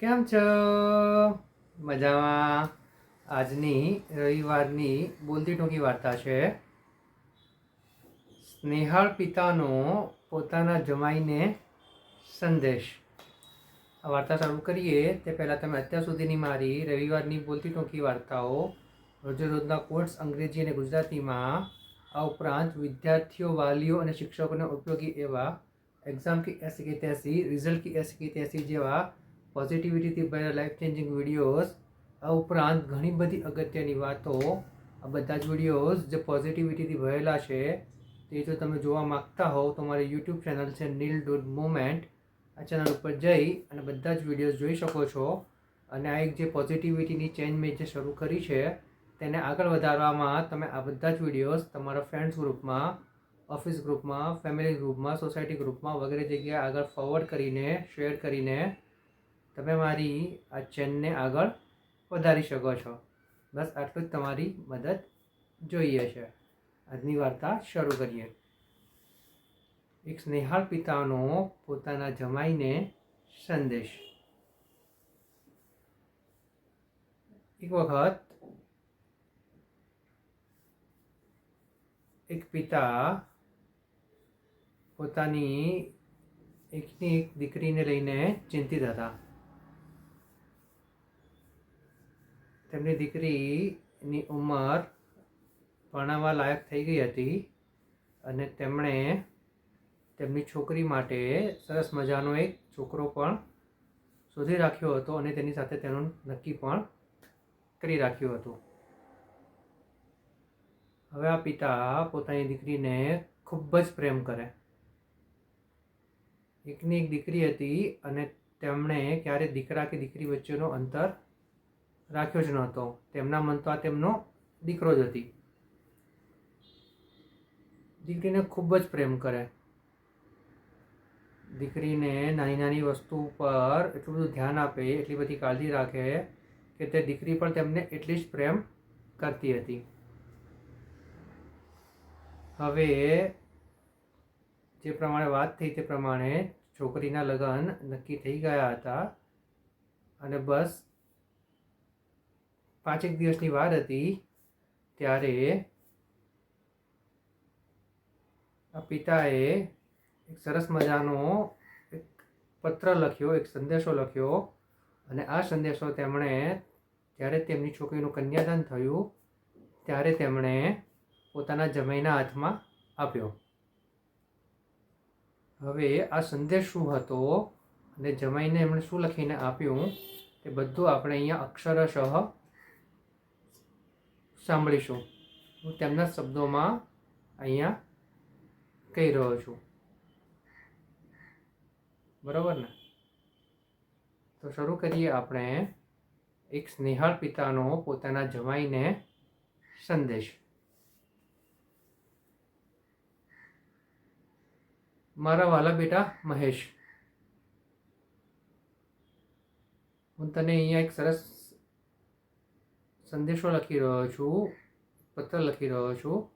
કેમ છો? મજામાં. આજની રવિવારની બોલતી ટૂંકી વાર્તા છે. સ્નેહાળ પિતાનો પોતાના જમાઈને સંદેશ. આ વાર્તા શરૂ કરીએ તે પહેલાં તમે અત્યાર સુધીની મારી રવિવારની બોલતી ટૂંકી વાર્તાઓ રોજે રોજના કોર્સ અંગ્રેજી અને ગુજરાતીમાં, આ ઉપરાંત વિદ્યાર્થીઓ, વાલીઓ અને શિક્ષકોને ઉપયોગી એવા એક્ઝામ કી એસી કે ત્યાસી રિઝલ્ટ કી એસી કે ત્યાસી જેવા પોઝિટિવિટીથી ભરેલા લાઈફ ચેન્જિંગ વિડીયોઝ આ ઉપરાંત ઘણી બધી અગત્યની વાતો, આ બધા જ વિડીયોઝ જે પોઝિટિવિટીથી ભરેલા છે, તે જો તમે જોવા માગતા હોવ તો મારી યુટ્યુબ ચેનલ છે નીલ ડોટ મુમેન્ટ આ ચેનલ ઉપર જઈ અને બધા જ વિડીયોઝ જોઈ શકો છો. અને આ એક જે પોઝિટિવિટીની ચેન્જ મેં જે શરૂ કરી છે, તેને આગળ વધારવામાં તમે આ બધા જ વિડીયોઝ તમારા ફ્રેન્ડ્સ ગ્રુપમાં ઓફિસ ગ્રુપમાં ફેમિલી ગ્રુપમાં સોસાયટી ગ્રુપમાં વગેરે જગ્યાએ આગળ ફોરવર્ડ કરીને શેર કરીને તમે મારી આ ચેનને આગળ વધારી શકો છો. બસ આટલું જ તમારી મદદ જોઈએ છે. આજની વાર્તા શરૂ કરીએ. એક સ્નેહાળ પિતાનો પોતાના જમાઈને સંદેશ. એક વખત એક પિતા પોતાની એકની એક દીકરીને લઈને ચિંતિત હતા. તેમની દીકરીની ઉંમર ભણાવવા લાયક થઈ ગઈ હતી અને તેમણે તેમની છોકરી માટે સરસ મજાનો એક છોકરો પણ શોધી રાખ્યો હતો અને તેની સાથે તેનું નક્કી પણ કરી રાખ્યું હતું. હવે આ પિતા પોતાની દીકરીને ખૂબ જ પ્રેમ કરે. એકની એક દીકરી હતી અને તેમણે ક્યારે દીકરા કે દીકરી વચ્ચેનો અંતર રાખ્યો જ નહોતો. તેમના મન તો આ તેમનો દીકરો જ હતી. દીકરીને ખૂબ જ પ્રેમ કરે. દીકરીને નાની નાની વસ્તુ પર એટલું બધું ધ્યાન આપે, એટલી બધી કાળજી રાખે કે તે દીકરી પણ તેમને એટલી જ પ્રેમ કરતી હતી. હવે જે પ્રમાણે વાત થઈ તે પ્રમાણે છોકરીના લગ્ન નક્કી થઈ ગયા હતા અને બસ પાંચેક દિવસની વાર હતી ત્યારે આ પિતાએ એક સરસ મજાનો એક પત્ર લખ્યો, એક સંદેશો લખ્યો અને આ સંદેશો તેમણે જ્યારે તેમની છોકરીનું કન્યાદાન થયું ત્યારે તેમણે પોતાના જમાઈના હાથમાં આપ્યો. હવે આ સંદેશ શું હતો અને જમાઈને એમણે શું લખીને આપ્યું તે બધું આપણે અહીંયા અક્ષરશઃ સાંભળીશું. હું તેમના શબ્દોમાં અહીંયા કહી રહ્યો છું. બરાબર ને? તો શરૂ કરીએ આપણે એક સ્નેહાળ પિતાનો પોતાના જમાઈને સંદેશ. મારા વાલા બેટા મહેશ, હું તને અહીંયા એક સરસ સંદેશો લખી રહ્યો છું, પત્ર લખી રહ્યો છું.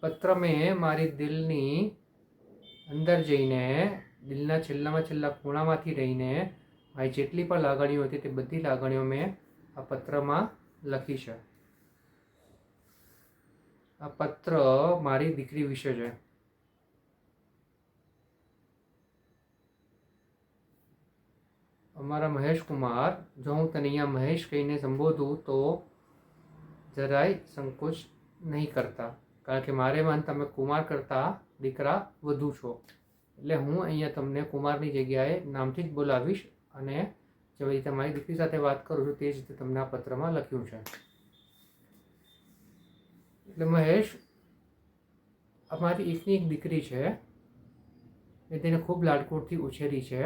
પત્ર મેં મારી દિલની અંદર જઈને, દિલના છેલ્લામાં છેલ્લા ખૂણામાંથી રહીને, મારી જેટલી પણ લાગણીઓ હતી તે બધી લાગણીઓ મેં આ પત્રમાં લખી છે. આ પત્ર મારી દીકરી વિશે છે. અમારા મહેશ કુમાર, જો હું તને અહીંયા મહેશ કહીને સંબોધું તો જરાય સંકોચ નહીં કરતા. કારણ કે મારે મન તમે કુમાર કરતાં દીકરા વધુ છો. એટલે હું અહીંયા તમને કુમારની જગ્યાએ નામથી જ બોલાવીશ અને જે રીતે મારી દીકરી સાથે વાત કરું છું તે જ રીતે તમને આ પત્રમાં લખ્યું છે. એટલે મહેશ, અમારી એકની એક દીકરી છે. એ તેને ખૂબ લાડકોડથી ઉછેરી છે.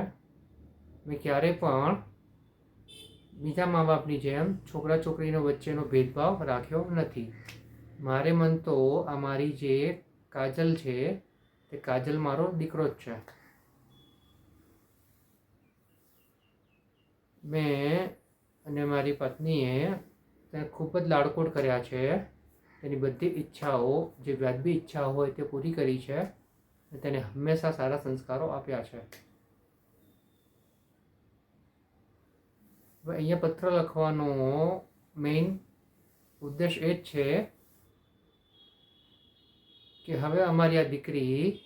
મેં ક્યારેય પણ બીજા મા બાપની જેમ છોકરા છોકરીનો વચ્ચેનો ભેદભાવ રાખ્યો નથી. મારે મન તો આ મારી જે કાજલ છે, તે કાજલ મારો દીકરો જ છે. મેં અને મારી પત્નીએ તેને ખૂબ જ લાડકોડ કર્યા છે. તેની બધી ઈચ્છાઓ, જે વ્યાજબી ઈચ્છાઓ હોય તે પૂરી કરી છે તેને હંમેશા સારા સંસ્કારો આપ્યા છે. હવે અહીંયા પત્ર લખવાનો મેઇન ઉદ્દેશ એ જ છે કે હવે અમારી આ દીકરી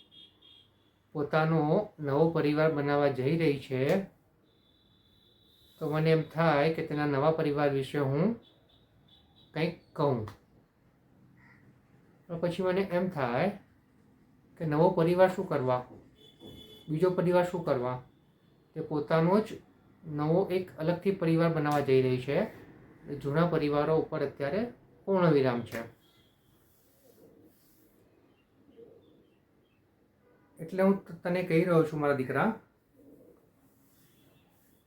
પોતાનો નવો પરિવાર બનાવવા જઈ રહી છે. તો મને એમ થાય કે તેના નવા પરિવાર વિશે હું કંઈક કહું. પછી મને એમ થાય કે નવો પરિવાર શું કરવા? બીજો પરિવાર શું કરવા? તે પોતાનો જ નવો એક અલગથી પરિવાર બનાવવા જઈ રહી છે. જૂના પરિવારો ઉપર અત્યારે પૂર્ણ વિરામ છે. એટલે હું તને કહી રહ્યો છું મારા દીકરા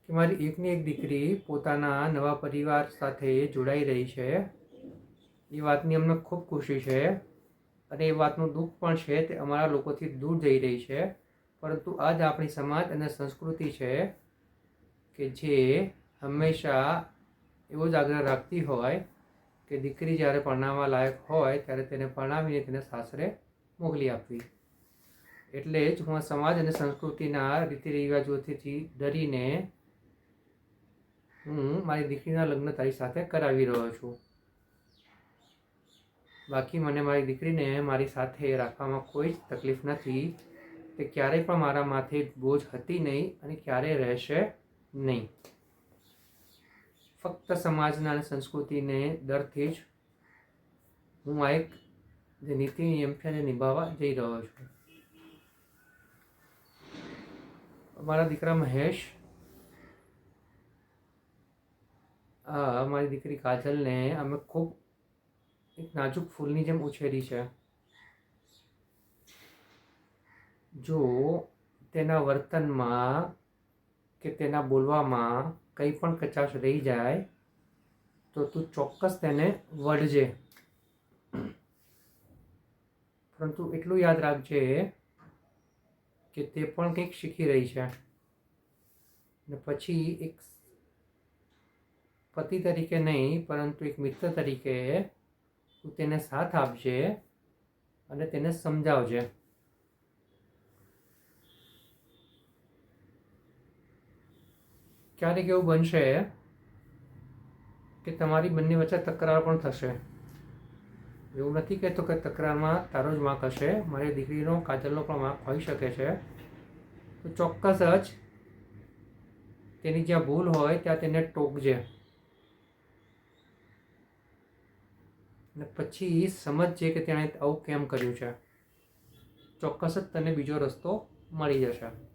કે મારી એકની એક દીકરી પોતાના નવા પરિવાર સાથે જોડાઈ રહી છે. એ વાતની અમને ખૂબ ખુશી છે અને એ વાતનું દુઃખ પણ છે તે અમારા લોકોથી દૂર જઈ રહી છે. પરંતુ આ જ આપણી સમાજ અને સંસ્કૃતિ છે કે જે હંમેશા એવો જ આગ્રહ રાખતી હોય કે દીકરી જ્યારે પરણાવવા લાયક હોય ત્યારે તેને પરણાવીને તેને સાસરે મોકલી આપવી. એટલે જ હું સમાજ અને સંસ્કૃતિના રીતિ રિવાજોથી ડરીને હું મારી દીકરીના લગ્ન તારી સાથે કરાવી રહ્યો છું. બાકી મને મારી દીકરીને મારી સાથે રાખવામાં કોઈ જ તકલીફ નથી. તે ક્યારેય પણ મારા માથે બોજ હતી નહીં અને ક્યારેય રહેશે નહીં. ફક્ત સમાજના અને સંસ્કૃતિને દરથી જ હું આ એક જે નીતિ નિયમ છે એને નિભાવવા જઈ રહ્યો છું. મારા દીકરા મહેશ મારી દીકરી કાજલને અમે ખૂબ એક નાજુક ફૂલની જેમ ઉછેરી છે. જો તેના વર્તનમાં કે તેના બોલવામાં કંઈ પણ કચાશ રહી જાય, તો તું ચોક્કસ તેને વળજે પરંતુ એટલું યાદ રાખજે કે તે પણ કંઈક શીખી રહી છે. ને પછી એક પતિ તરીકે નહીં, પરંતુ એક મિત્ર તરીકે તું તેને સાથ આપજે અને તેને સમજાવજે. ક્યારેક એવું બનશે કે તમારી બંને વચ્ચે તકરાર પણ થશે. એવું નથી કહેતો કે તકરારમાં તારો જ વાંક હશે. મારી દીકરીનો, કાજલનો પણ વાંક હોઈ શકે છે. તો ચોક્કસ જ તેની જ્યાં ભૂલ હોય ત્યાં તેને ટોકજે. અને પછી સમજજે કે તેણે આવું કેમ કર્યું છે. ચોક્કસ જ તને બીજો રસ્તો મળી જશે.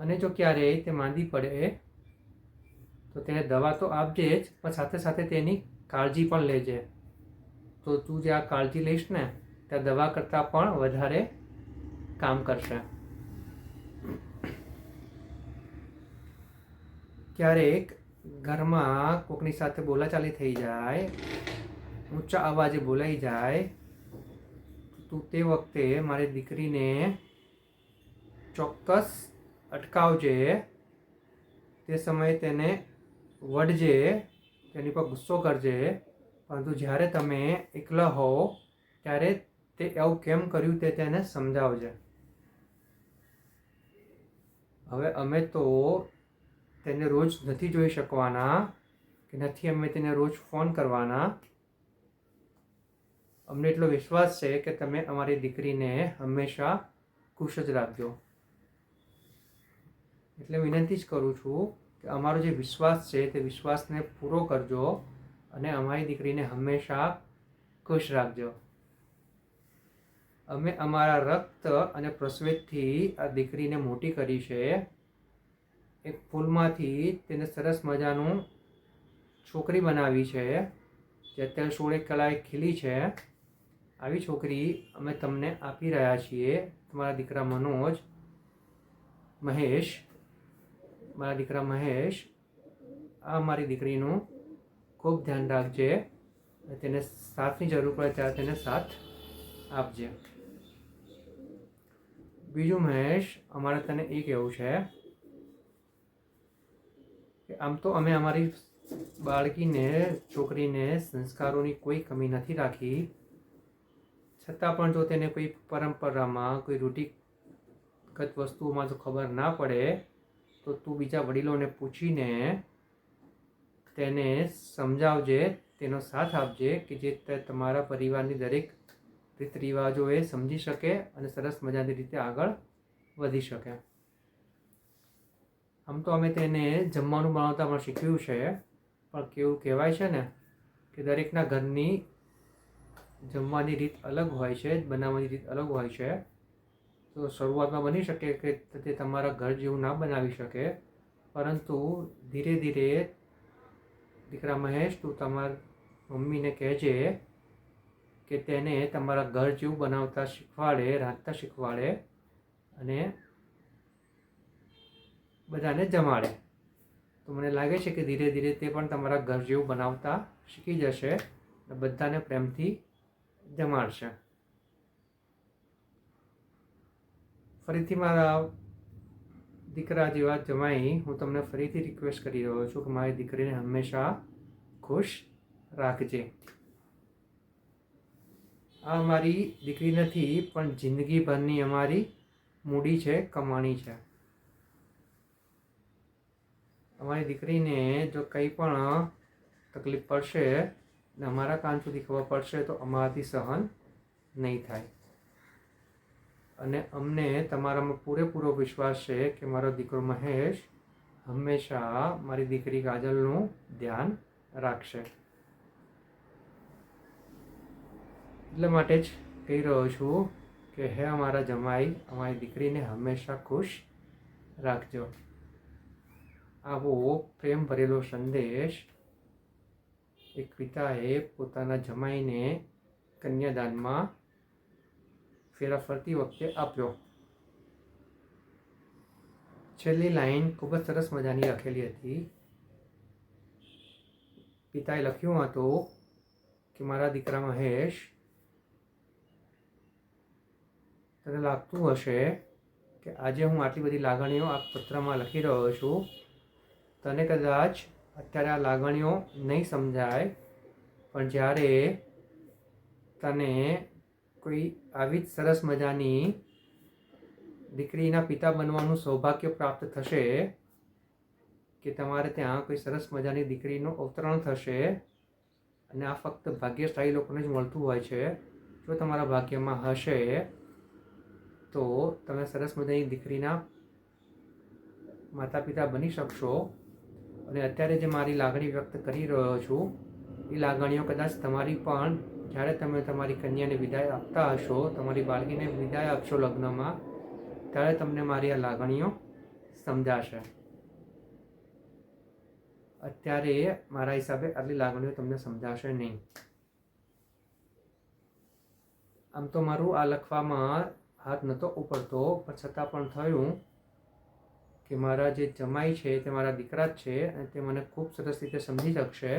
અને જો ક્યારેય તે માંદી પડે, તો તેને દવા તો આપજે જ, પણ સાથે સાથે તેની કાળજી પણ લેજે. તો તું જે આ કાળજી લઈશ ને ત્યાં દવા કરતાં પણ વધારે કામ કરશે. ક્યારેક ઘરમાં કોકની સાથે બોલાચાલી થઈ જાય, ઊંચા અવાજે બોલાઈ જાય તું તે વખતે મારી દીકરીને ચોક્કસ અટકાવજે. તે સમયે તેને વઢજે, તેની પર ગુસ્સો કરજે. પરંતુ જ્યારે તમે એકલા હો, ત્યારે તે એવું કેમ કર્યું તે તેને સમજાવજે. હવે અમે તો તેને રોજ નથી જોઈ શકવાના, કે નથી અમે તેને રોજ ફોન કરવાના. અમને એટલો વિશ્વાસ છે કે તમે અમારી દીકરીને હંમેશા ખુશ જ રાખજો. એટલે વિનંતી જ કરું છું કે અમારો જે વિશ્વાસ છે તે વિશ્વાસને પૂરો કરજો અને અમારી દીકરીને હંમેશા ખુશ રાખજો. અમે અમારા રક્ત અને પ્રસ્વેદથી આ દીકરીને મોટી કરી છે. એક ફૂલમાંથી તેને સરસ મજાનું છોકરી બનાવી છે, જે અત્યારે સોળે કલાએ ખીલી છે. આવી છોકરી અમે તમને આપી રહ્યા છીએ, તમારા દીકરા મનોજ, મહેશ મારા દીકરા મહેશ, આ મારી દીકરીનું ખૂબ ધ્યાન રાખજે તેને સાથની જરૂર પડે ત્યારે તેને સાથ આપજે. બીજું મહેશ, અમારે તને એ કહેવું છે કે આમ તો અમે અમારી બાળકીને, છોકરીને સંસ્કારોની કોઈ કમી નથી રાખી. છતાં પણ જો તેને કોઈ પરંપરામાં, કોઈ રૂઢિગત વસ્તુઓમાં જો ખબર ના પડે તો તું બીજા વડીલોને પૂછીને તેને સમજાવજે, તેનો સાથ આપજે કે જે તમારા પરિવારની દરેક રીત રિવાજો એ સમજી શકે અને સરસ મજાની રીતે આગળ વધી શકે. આમ તો અમે તેને જમવાનું બનાવતા પણ શીખ્યું છે, પણ કેવું કહેવાય છે ને કે દરેકના ઘરની જમવાની રીત અલગ હોય છે, બનાવવાની રીત અલગ હોય છે. તો શરૂઆતમાં બની શકે કે તે તમારા ઘર જેવું ના બનાવી શકે, પરંતુ ધીરે ધીરે દીકરા મહેશ, તું તમારા મમ્મીને કહેજે કે તેને તમારા ઘર જેવું બનાવતા શીખવાડે રાંધતા શીખવાડે અને બધાને જમાડે. તો મને લાગે છે કે ધીરે ધીરે તે પણ તમારા ઘર જેવું બનાવતા શીખી જશે બધાને પ્રેમથી જમાડશે. ફરીથી મારા દીકરા જેવા જમાઈ. હું તમને ફરીથી રિક્વેસ્ટ કરી રહ્યો છું કે મારી દીકરીને હંમેશા ખુશ રાખજે. આ અમારી દીકરી નથી, પણ જિંદગીભરની અમારી મૂડી છે, કમાણી છે. અમારી દીકરીને જો કંઈ પણ તકલીફ પડશે ને અમારા કાન સુધી ખબર પડશે તો અમારાથી સહન નહીં થાય. અને અમને તમારામાં પૂરેપૂરો વિશ્વાસ છે કે મારો દીકરો મહેશ હંમેશા મારી દીકરી કાજલનું ધ્યાન રાખશે. એટલા માટે જ કહી રહ્યો છું કે હે અમારા જમાઈ, અમારી દીકરીને હંમેશા ખુશ રાખજો. આવો પ્રેમ ભરેલો સંદેશ એક પિતાએ પોતાના જમાઈને કન્યાદાનમાં ફેરા ફરતી વખતે આપ્યો. છેલ્લી લાઈન ખૂબ જ સરસ મજાની લખેલી હતી. પિતાએ લખ્યું હતું કે, મારા દીકરા મહેશ, તને લાગતું હશે કે આજે હું આટલી બધી લાગણીઓ આ પત્રમાં લખી રહ્યો છું? તને કદાચ અત્યારે આ લાગણીઓ નહીં સમજાય, પણ જ્યારે તને કોઈ આવી જ સરસ મજાની દીકરીના પિતા બનવાનું સૌભાગ્ય પ્રાપ્ત થશે કે તમારે ત્યાં કોઈ સરસ મજાની દીકરીનું અવતરણ થશે અને આ ફક્ત ભાગ્યશાળી લોકોને જ મળતું હોય છે. જો તમારા ભાગ્યમાં હશે, તો તમે સરસ મજાની દીકરીના માતા પિતા બની શકશો. અને અત્યારે જે મારી લાગણી વ્યક્ત કરી રહ્યો છું, એ લાગણીઓ કદાચ તમારી પણ જ્યારે તમે તમારી કન્યાને વિદાય આપતા હશો, તમારી બાળકીને વિદાય આપશો લગ્નમાં, ત્યારે તમને મારી આ લાગણીઓ સમજાશે. અત્યારે મારા હિસાબે આટલી લાગણીઓ તમને સમજાશે નહીં. આમ તો મારું આ લખવામાં હાથ નહોતો ઉપડતો, પણ છતાં પણ થયું કે મારા જે જમાઈ છે, તે મારા દીકરા જ છે અને તે મને ખૂબ સરસ રીતે સમજી શકશે.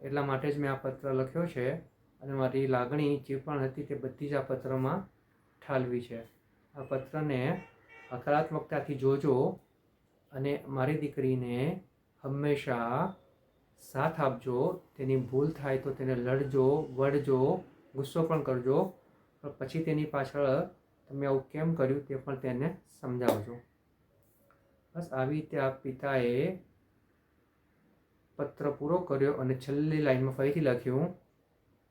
એટલા માટે જ મેં આ પત્ર લખ્યો છે. અને મારી લાગણી જે પણ હતી તે બધી જ આ પત્રમાં ઠાલવી છે. આ પત્રને હકારાત્મકતાથી જોજો અને મારી દીકરીને હંમેશા સાથ આપજો. તેની ભૂલ થાય તો તેને લડજો, વળજો, ગુસ્સો પણ કરજો. પણ પછી તેની પાછળ તમે આવું કેમ કર્યું તે પણ તેને સમજાવજો. બસ આવી રીતે આ પિતાએ પત્ર પૂરો કર્યો અને છેલ્લી લાઈનમાં ફરીથી લખ્યું.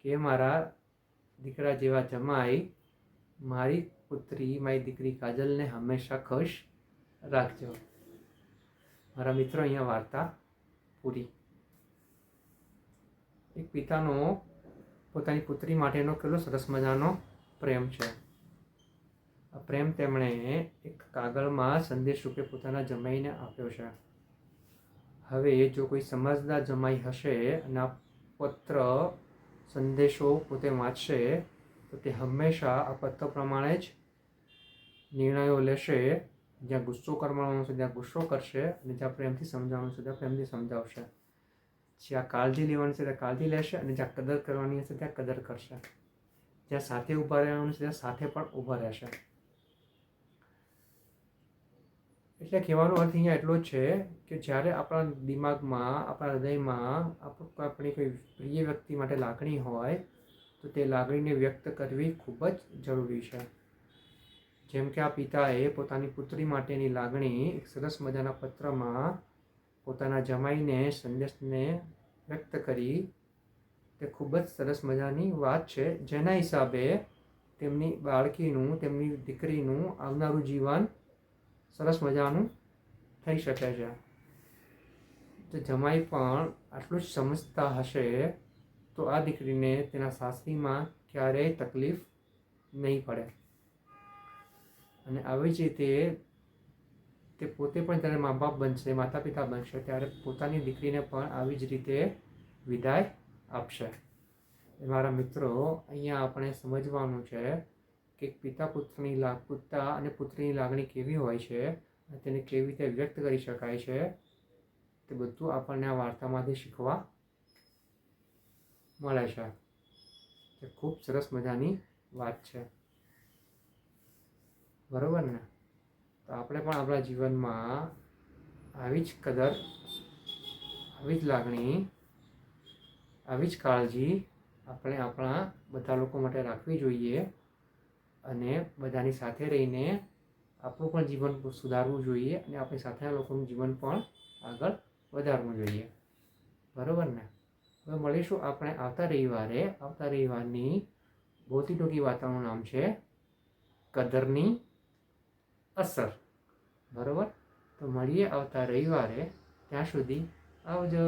કે મારા દીકરા જેવા જમાઈ, મારી પુત્રી, મારી દીકરી કાજલને હંમેશા ખુશ રાખજો. મારા મિત્રો અહીંયા વાર્તા પૂરી. એક પિતાનો, પોતાની પુત્રી માટેનો કેટલો સરસ મજાનો પ્રેમ છે. આ પ્રેમ તેમણે એક કાગળમાં સંદેશ રૂપે પોતાના જમાઈને આપ્યો છે. હવે જો કોઈ સમજદાર જમાઈ હશે અને આ પત્ર સંદેશો પોતે વાંચશે, તો તે હંમેશા આ પત્ર પ્રમાણે જ નિર્ણયો લેશે, જ્યાં ગુસ્સો કરવાનો છે, ત્યાં ગુસ્સો કરશે અને જ્યાં પ્રેમથી સમજાવવાનું છે, ત્યાં પ્રેમથી સમજાવશે. જ્યાં કાળજી લેવાની છે, ત્યાં કાળજી લેશે અને જ્યાં કદર કરવાની હશે, ત્યાં કદર કરશે. જ્યાં સાથે ઊભા રહેવાનું છે, ત્યાં સાથે પણ ઊભા રહેશે. એટલે કહેવાનો અર્થ અહીંયા એટલો છે કે જ્યારે આપણા દિમાગમાં, આપણા હૃદયમાં આપણી કોઈ પ્રિય વ્યક્તિ માટે લાગણી હોય, તો તે લાગણીને વ્યક્ત કરવી ખૂબ જ જરૂરી છે. જેમ કે આ પિતાએ પોતાની પુત્રી માટેની લાગણી એક સરસ મજાના પત્રમાં પોતાના જમાઈને સંદેશને વ્યક્ત કરી. તે ખૂબ જ સરસ મજાની વાત છે. જેના હિસાબે તેમની બાળકીનું, તેમની દીકરીનું આવનારું જીવન સરસ મજાનું થઈ શકે છે. તો જમાઈ પણ આટલું જ સમજતા હશે તો આ દીકરીને તેના સાસરીમાં ક્યારેય તકલીફ નહીં પડે. અને આવી જ રીતે તે પોતે પણ જ્યારે મા બાપ બનશે માતા પિતા બનશે, ત્યારે પોતાની દીકરીને પણ આવી જ રીતે વિદાય આપશે. મારા મિત્રો, અહીંયા આપણે સમજવાનું છે કે પિતા પુત્રની લાગ પિતા અને પુત્રીની લાગણી કેવી હોય છે તેને કેવી રીતે વ્યક્ત કરી શકાય છે, તે બધું આપણને આ વાર્તામાંથી શીખવા મળે છે. તે ખૂબ સરસ મજાની વાત છે. બરોબર ને? તો આપણે પણ આપણા જીવનમાં આવી જ કદર, આવી જ લાગણી, આવી જ કાળજી આપણે આપણા બધા લોકો માટે રાખવી જોઈએ. અને બધાની સાથે રહીને આપણું પણ જીવન સુધારવું જોઈએ અને આપણી સાથેના લોકોનું જીવન પણ આગળ વધારવું જોઈએ. બરોબર ને? હવે મળીશું આપણે આવતા રવિવારે. આવતા રવિવારની બહુથી ટૂંકી વાર્તાનું નામ છે કદરની અસર. બરોબર? તો મળીએ આવતા રવિવારે. ત્યાં સુધી આવજો.